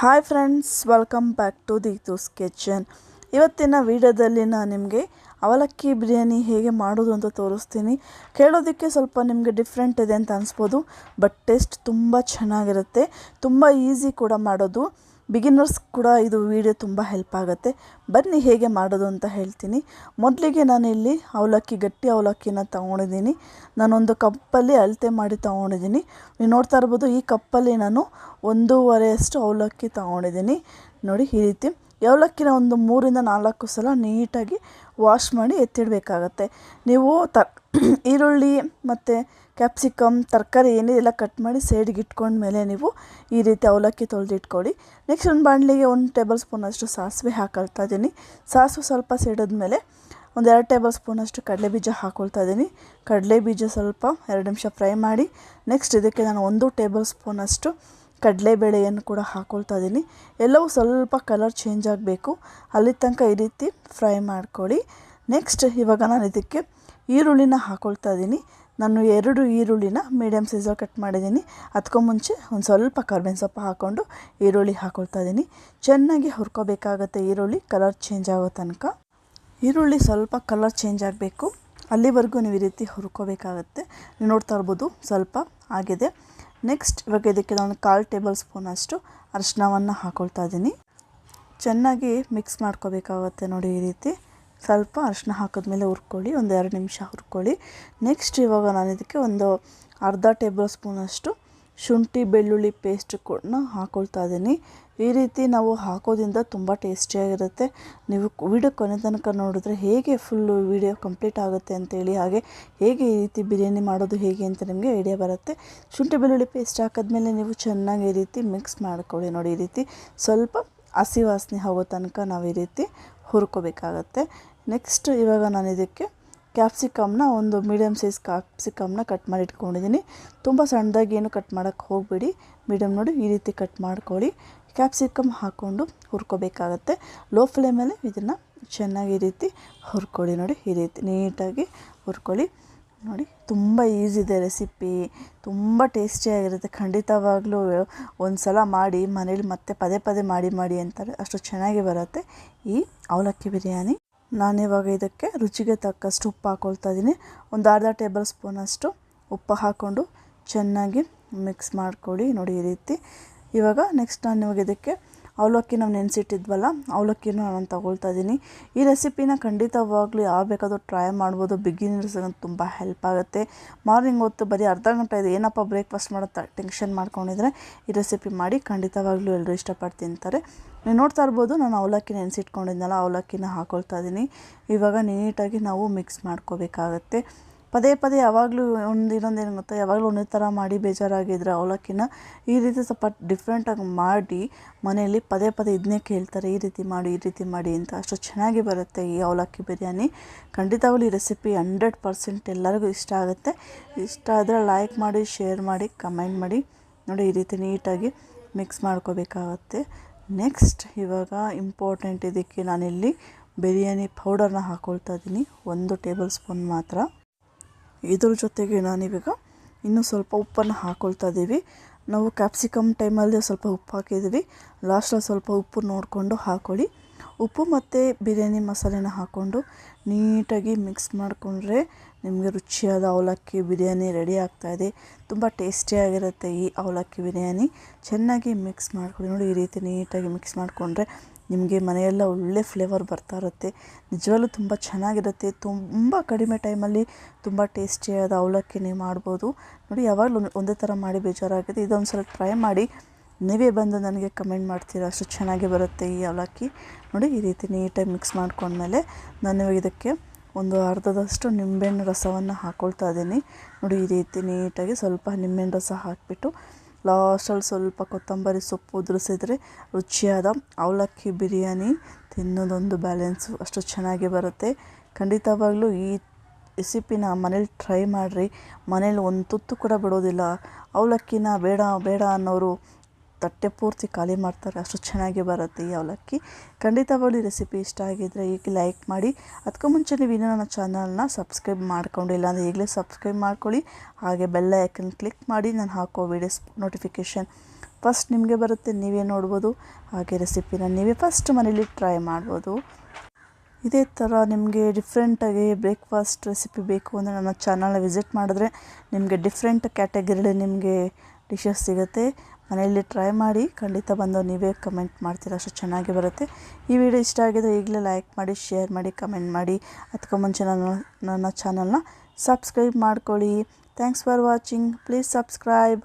Hi friends welcome back to Deethu's kitchen ಇವತ್ತಿನ ವಿಡಿಯೋದಲ್ಲಿ ನಾನು ನಿಮಗೆ ಅವಲಕ್ಕಿ ಬಿರಿಯಾನಿ ಹೇಗೆ ಮಾಡೋದು ಅಂತ ತೋರಿಸ್ತೀನಿ. ಕೇಳೋದಕ್ಕೆ ಸ್ವಲ್ಪ ನಿಮಗೆ ಡಿಫ್ರೆಂಟ್ ಇದೆ ಅಂತ ಅನಿಸ್ಬೋದು ಬಟ್ ಟೇಸ್ಟ್ ತುಂಬ ಚೆನ್ನಾಗಿರುತ್ತೆ. ತುಂಬ ಈಸಿ ಕೂಡ ಮಾಡೋದು. ಬಿಗಿನರ್ಸ್ ಕೂಡ ಇದು ವಿಡಿಯೋ ತುಂಬ ಹೆಲ್ಪ್ ಆಗುತ್ತೆ. ಬನ್ನಿ ಹೇಗೆ ಮಾಡೋದು ಅಂತ ಹೇಳ್ತೀನಿ. ಮೊದಲಿಗೆ ನಾನಿಲ್ಲಿ ಅವಲಕ್ಕಿ, ಗಟ್ಟಿ ಅವಲಕ್ಕಿನ ತೊಗೊಂಡಿದ್ದೀನಿ. ನಾನೊಂದು ಕಪ್ಪಲ್ಲಿ ಅಳತೆ ಮಾಡಿ ತೊಗೊಂಡಿದ್ದೀನಿ. ನೀವು ನೋಡ್ತಾ ಇರ್ಬೋದು, ಈ ಕಪ್ಪಲ್ಲಿ ನಾನು ಒಂದೂವರೆಯಷ್ಟು ಅವಲಕ್ಕಿ ತೊಗೊಂಡಿದ್ದೀನಿ. ನೋಡಿ, ಈ ರೀತಿ. ಅವಲಕ್ಕಿನ ಒಂದು ಮೂರಿಂದ ನಾಲ್ಕು ಸಲ ನೀಟಾಗಿ ವಾಶ್ ಮಾಡಿ ಎತ್ತಿಡಬೇಕಾಗತ್ತೆ. ನೀವು ತ, ಈರುಳ್ಳಿ ಮತ್ತು ಕ್ಯಾಪ್ಸಿಕಮ್ ತರಕಾರಿ ಏನಿದೆಲ್ಲ ಕಟ್ ಮಾಡಿ ಸೈಡ್ಗೆ ಇಟ್ಕೊಂಡ್ಮೇಲೆ ನೀವು ಈ ರೀತಿ ಅವಲಕ್ಕಿ ತೊಳೆದಿಟ್ಕೊಳ್ಳಿ. ನೆಕ್ಸ್ಟ್ ಒಂದು ಬಾಣಲಿಗೆ ಒಂದು ಟೇಬಲ್ ಸ್ಪೂನಷ್ಟು ಸಾಸಿವೆ ಹಾಕೊಳ್ತಾ ಇದ್ದೀನಿ. ಸಾಸಿವೆ ಸ್ವಲ್ಪ ಸಿಡಿದ್ಮೇಲೆ ಒಂದು ಎರಡು ಟೇಬಲ್ ಸ್ಪೂನಷ್ಟು ಕಡಲೆ ಬೀಜ ಹಾಕೊಳ್ತಾ ಇದ್ದೀನಿ. ಕಡಲೆ ಬೀಜ ಸ್ವಲ್ಪ ಎರಡು ನಿಮಿಷ ಫ್ರೈ ಮಾಡಿ, ನೆಕ್ಸ್ಟ್ ಇದಕ್ಕೆ ನಾನು ಒಂದು ಟೇಬಲ್ ಸ್ಪೂನಷ್ಟು ಕಡಲೆಬೇಳೆಯನ್ನು ಕೂಡ ಹಾಕ್ಕೊಳ್ತಾ ಇದ್ದೀನಿ. ಎಲ್ಲವೂ ಸ್ವಲ್ಪ ಕಲರ್ ಚೇಂಜ್ ಆಗಬೇಕು. ಅಲ್ಲಿ ತನಕ ಈ ರೀತಿ ಫ್ರೈ ಮಾಡ್ಕೊಳ್ಳಿ. ನೆಕ್ಸ್ಟ್ ಇವಾಗ ನಾನು ಇದಕ್ಕೆ ಈರುಳ್ಳಿನ ಹಾಕ್ಕೊಳ್ತಾ ಇದ್ದೀನಿ. ನಾನು ಎರಡು ಈರುಳ್ಳಿನ ಮೀಡಿಯಮ್ ಸೈಜಲ್ಲಿ ಕಟ್ ಮಾಡಿದ್ದೀನಿ. ಅದಕ್ಕೂ ಮುಂಚೆ ಒಂದು ಸ್ವಲ್ಪ ಕರ್ಬೇವಿನ ಸೊಪ್ಪು ಹಾಕ್ಕೊಂಡು ಈರುಳ್ಳಿ ಹಾಕ್ಕೊಳ್ತಾ ಇದ್ದೀನಿ. ಚೆನ್ನಾಗಿ ಹುರ್ಕೋಬೇಕಾಗತ್ತೆ ಈರುಳ್ಳಿ ಕಲರ್ ಚೇಂಜ್ ಆಗೋ ತನಕ. ಈರುಳ್ಳಿ ಸ್ವಲ್ಪ ಕಲರ್ ಚೇಂಜ್ ಆಗಬೇಕು. ಅಲ್ಲಿವರೆಗೂ ನೀವು ಈ ರೀತಿ ಹುರ್ಕೋಬೇಕಾಗತ್ತೆ. ನೀವು ನೋಡ್ತಾ ಇರ್ಬೋದು ಸ್ವಲ್ಪ ಆಗಿದೆ. ನೆಕ್ಸ್ಟ್ ಇವಾಗ ಇದಕ್ಕೆ ನಾನು ಕಾಲು ಟೇಬಲ್ ಸ್ಪೂನ್ ಅಷ್ಟು ಅರಿಶಿನವನ್ನು ಹಾಕ್ಕೊಳ್ತಾ ಇದ್ದೀನಿ ಚೆನ್ನಾಗಿ ಮಿಕ್ಸ್ ಮಾಡ್ಕೋಬೇಕಾಗುತ್ತೆ ನೋಡಿ ಈ ರೀತಿ. ಸ್ವಲ್ಪ ಅರಿಶಿನ ಹಾಕಿದ್ಮೇಲೆ ಹುರ್ಕೊಳ್ಳಿ ಒಂದು ಎರಡು ನಿಮಿಷ ಹುರ್ಕೊಳ್ಳಿ. ನೆಕ್ಸ್ಟ್ ಇವಾಗ ನಾನು ಇದಕ್ಕೆ ಒಂದು ಅರ್ಧ ಟೇಬಲ್ ಸ್ಪೂನಷ್ಟು ಶುಂಠಿ, ಬೆಳ್ಳುಳ್ಳಿ ಪೇಸ್ಟ್ ಕೂಡ ಹಾಕ್ಕೊಳ್ತಾ ಇದ್ದೀನಿ ಈ ರೀತಿ ನಾವು ಹಾಕೋದ್ರಿಂದ ತುಂಬ ಟೇಸ್ಟಿಯಾಗಿರುತ್ತೆ ನೀವು ವಿಡಿಯೋ ಕೊನೆ ತನಕ ನೋಡಿದ್ರೆ ಹೇಗೆ ಫುಲ್ಲು ವಿಡಿಯೋ ಕಂಪ್ಲೀಟ್ ಆಗುತ್ತೆ ಅಂತೇಳಿ ಹಾಗೆ ಹೇಗೆ ಈ ರೀತಿ ಬಿರಿಯಾನಿ ಮಾಡೋದು ಹೇಗೆ ಅಂತ ನಿಮಗೆ ಐಡಿಯಾ ಬರುತ್ತೆ. ಶುಂಠಿ, ಬೆಳ್ಳುಳ್ಳಿ ಪೇಸ್ಟ್ ಹಾಕಿದ್ಮೇಲೆ ನೀವು ಚೆನ್ನಾಗಿ ಈ ರೀತಿ ಮಿಕ್ಸ್ ಮಾಡ್ಕೊಳ್ಳಿ ನೋಡಿ ಈ ರೀತಿ. ಸ್ವಲ್ಪ ಹಸಿ ವಾಸನೆ ಹೋಗೋ ತನಕ ನಾವು ಈ ರೀತಿ ಹುರ್ಕೋಬೇಕಾಗತ್ತೆ. ನೆಕ್ಸ್ಟ್ ಇವಾಗ ನಾನು ಇದಕ್ಕೆ ಕ್ಯಾಪ್ಸಿಕಮ್ನ ಒಂದು ಮೀಡಿಯಮ್ ಸೈಜ್ ಕ್ಯಾಪ್ಸಿಕಮ್ನ ಕಟ್ ಮಾಡಿ ಇಟ್ಕೊಂಡಿದ್ದೀನಿ ತುಂಬ ಸಣ್ಣದಾಗಿ ಏನು ಕಟ್ ಮಾಡೋಕ್ಕೆ ಹೋಗಬೇಡಿ. ಮೀಡಿಯಮ್ ನೋಡಿ ಈ ರೀತಿ ಕಟ್ ಮಾಡ್ಕೊಳ್ಳಿ. ಕ್ಯಾಪ್ಸಿಕಮ್ ಹಾಕ್ಕೊಂಡು ಹುರ್ಕೋಬೇಕಾಗತ್ತೆ. ಲೋ ಫ್ಲೇಮಲ್ಲಿ ಇದನ್ನು ಚೆನ್ನಾಗಿ ಈ ರೀತಿ ಹುರ್ಕೊಳ್ಳಿ ನೋಡಿ, ಈ ರೀತಿ ನೀಟಾಗಿ ಹುರ್ಕೊಳ್ಳಿ. ನೋಡಿ, ತುಂಬ ಈಸಿ ಇದೆ ರೆಸಿಪಿ ತುಂಬ ಟೇಸ್ಟಿಯಾಗಿರುತ್ತೆ ಖಂಡಿತವಾಗ್ಲೂ ಒಂದು ಸಲ ಮಾಡಿ ಮನೇಲಿ ಮತ್ತೆ ಪದೇ ಪದೇ ಮಾಡಿ ಮಾಡಿ ಅಂತಾರೆ. ಅಷ್ಟು ಚೆನ್ನಾಗಿ ಬರುತ್ತೆ. ಈ ಅವಲಕ್ಕಿ ಬಿರಿಯಾನಿ. ನಾನಿವಾಗ ಇದಕ್ಕೆ ರುಚಿಗೆ ತಕ್ಕಷ್ಟು ಉಪ್ಪು ಹಾಕ್ಕೊಳ್ತಾ ಇದ್ದೀನಿ. ಒಂದು ಅರ್ಧ ಟೇಬಲ್ ಸ್ಪೂನಷ್ಟು ಉಪ್ಪು ಹಾಕ್ಕೊಂಡು ಚೆನ್ನಾಗಿ ಮಿಕ್ಸ್ ಮಾಡ್ಕೊಳ್ಳಿ ನೋಡಿ ಈ ರೀತಿ. ಇವಾಗ ನೆಕ್ಸ್ಟ್ ನಾನು ಇವಾಗ ಇದಕ್ಕೆ ಅವಲಕ್ಕಿ ನಾವು ನೆನೆಸಿಟ್ಟಿದ್ವಲ್ಲ, ಅವಲಕ್ಕಿನೂ ನಾನು ತಗೊಳ್ತಾ ಇದ್ದೀನಿ ಈ ರೆಸಿಪಿನ ಖಂಡಿತವಾಗ್ಲೂ ಯಾವ ಬೇಕಾದರೂ ಟ್ರೈ ಮಾಡ್ಬೋದು. ಬಿಗಿನರ್ಸ್ಗೆ ತುಂಬ ಹೆಲ್ಪ್ ಆಗುತ್ತೆ. ಮಾರ್ನಿಂಗ್ ಹೊತ್ತು ಬರೀ ಅರ್ಧ ಗಂಟೆ ಇದೆ ಏನಪ್ಪ ಬ್ರೇಕ್ಫಾಸ್ಟ್ ಮಾಡೋ ಟೆನ್ಷನ್ ಮಾಡ್ಕೊಂಡಿದ್ರೆ ಈ ರೆಸಿಪಿ ಮಾಡಿ ಖಂಡಿತವಾಗ್ಲೂ ಎಲ್ಲರೂ ಇಷ್ಟಪಟ್ಟು ತಿಂತಾರೆ ನೀವು ನೋಡ್ತಾ ಇರ್ಬೋದು, ನಾನು ಅವಲಕ್ಕಿ ನೆನೆಸಿಟ್ಕೊಂಡಿದ್ನಲ್ಲ, ಅವಲಕ್ಕಿನ ಹಾಕೊಳ್ತಾ ಇದ್ದೀನಿ ಇವಾಗ ನೀಟಾಗಿ ನಾವು ಮಿಕ್ಸ್ ಮಾಡ್ಕೋಬೇಕಾಗತ್ತೆ. ಪದೇ ಪದೇ ಯಾವಾಗಲೂ ಒಂದು ಇನ್ನೊಂದು ಏನು ಗೊತ್ತಾ ಯಾವಾಗಲೂ ಒಂದೇ ಥರ ಮಾಡಿ ಬೇಜಾರಾಗಿದ್ರೆ ಅವಲಕ್ಕಿನ ಈ ರೀತಿ ಸ್ವಲ್ಪ ಡಿಫ್ರೆಂಟಾಗಿ ಮಾಡಿ ಮನೆಯಲ್ಲಿ ಪದೇ ಪದೇ ಇದನ್ನೇ ಕೇಳ್ತಾರೆ, ಈ ರೀತಿ ಮಾಡಿ, ಈ ರೀತಿ ಮಾಡಿ ಅಂತ. ಅಷ್ಟು ಚೆನ್ನಾಗಿ ಬರುತ್ತೆ ಈ ಅವಲಕ್ಕಿ ಬಿರಿಯಾನಿ. ಖಂಡಿತವಾಗ್ಲೂ ಈ ರೆಸಿಪಿ ಹಂಡ್ರೆಡ್ ಪರ್ಸೆಂಟ್ ಎಲ್ಲರಿಗೂ ಇಷ್ಟ ಆಗುತ್ತೆ. ಇಷ್ಟ ಆದರೆ ಲೈಕ್ ಮಾಡಿ ಶೇರ್ ಮಾಡಿ ಕಮೆಂಟ್ ಮಾಡಿ. ನೋಡಿ, ಈ ರೀತಿ ನೀಟಾಗಿ ಮಿಕ್ಸ್ ಮಾಡ್ಕೋಬೇಕಾಗತ್ತೆ. ನೆಕ್ಸ್ಟ್ ಇವಾಗ ಇಂಪಾರ್ಟೆಂಟ್ ಇದಕ್ಕೆ ನಾನಿಲ್ಲಿ ಬಿರಿಯಾನಿ ಪೌಡರ್ನ ಹಾಕ್ಕೊಳ್ತಾ ಇದ್ದೀನಿ. ಒಂದು ಟೇಬಲ್ ಸ್ಪೂನ್ ಮಾತ್ರ. ಇದ್ರ ಜೊತೆಗೆ ನಾನಿವಾಗ ಇನ್ನೂ ಸ್ವಲ್ಪ ಉಪ್ಪನ್ನು ಹಾಕ್ಕೊಳ್ತಾ ಇದ್ದೀವಿ. ನಾವು ಕ್ಯಾಪ್ಸಿಕಮ್ ಟೈಮಲ್ಲಿ ಸ್ವಲ್ಪ ಉಪ್ಪು ಹಾಕಿದ್ವಿ ಲಾಸ್ಟಲ್ಲಿ ಸ್ವಲ್ಪ ಉಪ್ಪು ನೋಡಿಕೊಂಡು ಹಾಕೊಳ್ಳಿ. ಉಪ್ಪು ಮತ್ತು ಬಿರಿಯಾನಿ ಮಸಾಲೆನ ಹಾಕ್ಕೊಂಡು ನೀಟಾಗಿ ಮಿಕ್ಸ್ ಮಾಡಿಕೊಂಡ್ರೆ ನಿಮಗೆ ರುಚಿಯಾದ ಅವಲಕ್ಕಿ ಬಿರಿಯಾನಿ ರೆಡಿ ಆಗ್ತಾಯಿದೆ ತುಂಬ ಟೇಸ್ಟಿಯಾಗಿರುತ್ತೆ ಈ ಅವಲಕ್ಕಿ ಬಿರಿಯಾನಿ. ಚೆನ್ನಾಗಿ ಮಿಕ್ಸ್ ಮಾಡ್ಕೊಳ್ಳಿ. ನೋಡಿ ಈ ರೀತಿ ನೀಟಾಗಿ ಮಿಕ್ಸ್ ಮಾಡಿಕೊಂಡ್ರೆ ನಿಮಗೆ ಮನೆಯೆಲ್ಲ ಒಳ್ಳೆ ಫ್ಲೇವರ್ ಬರ್ತಾ ಇರುತ್ತೆ. ನಿಜವಾಗ್ಲೂ ತುಂಬ ಚೆನ್ನಾಗಿರುತ್ತೆ. ತುಂಬ ಕಡಿಮೆ ಟೈಮಲ್ಲಿ ತುಂಬ ಟೇಸ್ಟಿಯಾದ ಅವಲಕ್ಕಿ ನೀವು ಮಾಡ್ಬೋದು. ನೋಡಿ, ಯಾವಾಗಲೂ ಒಂದೇ ಥರ ಮಾಡಿ ಬೇಜಾರಾಗಿದೆ. ಇದೊಂದು ಸಲ ಟ್ರೈ ಮಾಡಿ ನೀವೇ ಬಂದು ನನಗೆ ಕಮೆಂಟ್ ಮಾಡ್ತೀರಾ? ಅಷ್ಟು ಚೆನ್ನಾಗಿ ಬರುತ್ತೆ ಈ ಅವಲಕ್ಕಿ. ನೋಡಿ, ಈ ರೀತಿ ನೀಟಾಗಿ ಮಿಕ್ಸ್ ಮಾಡ್ಕೊಂಡ್ಮೇಲೆ ನಾನು ಇದಕ್ಕೆ ಒಂದು ಅರ್ಧದಷ್ಟು ನಿಂಬೆಹಣ್ಣು ರಸವನ್ನು ಹಾಕ್ಕೊಳ್ತಾ ಇದ್ದೀನಿ. ನೋಡಿ, ಈ ರೀತಿ ನೀಟಾಗಿ ಸ್ವಲ್ಪ ನಿಂಬೆಹಣ್ಣು ರಸ ಹಾಕಿಬಿಟ್ಟು ಲಾಸ್ಟಲ್ಲಿ ಸ್ವಲ್ಪ ಕೊತ್ತಂಬರಿ ಸೊಪ್ಪು ಉದುರಿಸಿದ್ರೆ ರುಚಿಯಾದ ಅವಲಕ್ಕಿ ಬಿರಿಯಾನಿ ತಿನ್ನೋದೊಂದು ಬ್ಯಾಲೆನ್ಸು ಅಷ್ಟು ಚೆನ್ನಾಗಿ ಬರುತ್ತೆ. ಖಂಡಿತವಾಗಲೂ ಈ ರೆಸಿಪಿನ ಮನೇಲಿ ಟ್ರೈ ಮಾಡಿರಿ. ಮನೇಲಿ ಒಂದು ತುತ್ತು ಕೂಡ ಬಿಡೋದಿಲ್ಲ. ಅವಲಕ್ಕಿನ ಬೇಡ ಬೇಡ ಅನ್ನೋರು ತಟ್ಟೆ ಪೂರ್ತಿ ಖಾಲಿ ಮಾಡ್ತಾರೆ, ಅಷ್ಟು ಚೆನ್ನಾಗಿ ಬರುತ್ತೆ ಈ ಅವಲಕ್ಕಿ. ಖಂಡಿತವಾಗ್ಲೂ ರೆಸಿಪಿ ಇಷ್ಟ ಆಗಿದ್ದರೆ ಈಗ ಲೈಕ್ ಮಾಡಿ. ಅದಕ್ಕೂ ಮುಂಚೆ ನೀವು ಇನ್ನೂ ನನ್ನ ಚಾನಲ್ನ ಸಬ್ಸ್ಕ್ರೈಬ್ ಮಾಡ್ಕೊಂಡಿಲ್ಲ ಅಂದರೆ ಈಗಲೇ ಸಬ್ಸ್ಕ್ರೈಬ್ ಮಾಡ್ಕೊಳ್ಳಿ. ಹಾಗೆ ಬೆಲ್ಲ ಐಕನ್ ಕ್ಲಿಕ್ ಮಾಡಿ ನಾನು ಹಾಕೋ ವೀಡಿಯೋಸ್ ನೋಟಿಫಿಕೇಷನ್ ಫಸ್ಟ್ ನಿಮಗೆ ಬರುತ್ತೆ, ನೀವೇ ನೋಡ್ಬೋದು. ಹಾಗೆ ರೆಸಿಪಿನ ನೀವೇ ಫಸ್ಟ್ ಮನೇಲಿ ಟ್ರೈ ಮಾಡ್ಬೋದು. ಇದೇ ಥರ ನಿಮಗೆ ಡಿಫ್ರೆಂಟಾಗಿ ಬ್ರೇಕ್ಫಾಸ್ಟ್ ರೆಸಿಪಿ ಬೇಕು ಅಂದರೆ ನನ್ನ ಚಾನಲ್ನ ವಿಸಿಟ್ ಮಾಡಿದ್ರೆ ನಿಮಗೆ ಡಿಫ್ರೆಂಟ್ ಕ್ಯಾಟಗರಿಲಿ ನಿಮಗೆ ಡಿಶಸ್ ಸಿಗುತ್ತೆ. ಮನೆಯಲ್ಲಿ ಟ್ರೈ ಮಾಡಿ ಖಂಡಿತ ಬಂದು ನೀವೇ ಕಮೆಂಟ್ ಮಾಡ್ತೀರ, ಅಷ್ಟು ಚೆನ್ನಾಗಿ ಬರುತ್ತೆ. ಈ ವಿಡಿಯೋ ಇಷ್ಟ ಆಗಿದ್ರೆ ಈಗಲೇ ಲೈಕ್ ಮಾಡಿ ಶೇರ್ ಮಾಡಿ ಕಮೆಂಟ್ ಮಾಡಿ. ಅದಕ್ಕೂ ಮುಂಚೆ ನನ್ನ ನನ್ನ ಚಾನಲ್ನ ಸಬ್ಸ್ಕ್ರೈಬ್ ಮಾಡ್ಕೊಳ್ಳಿ. Thanks for watching please subscribe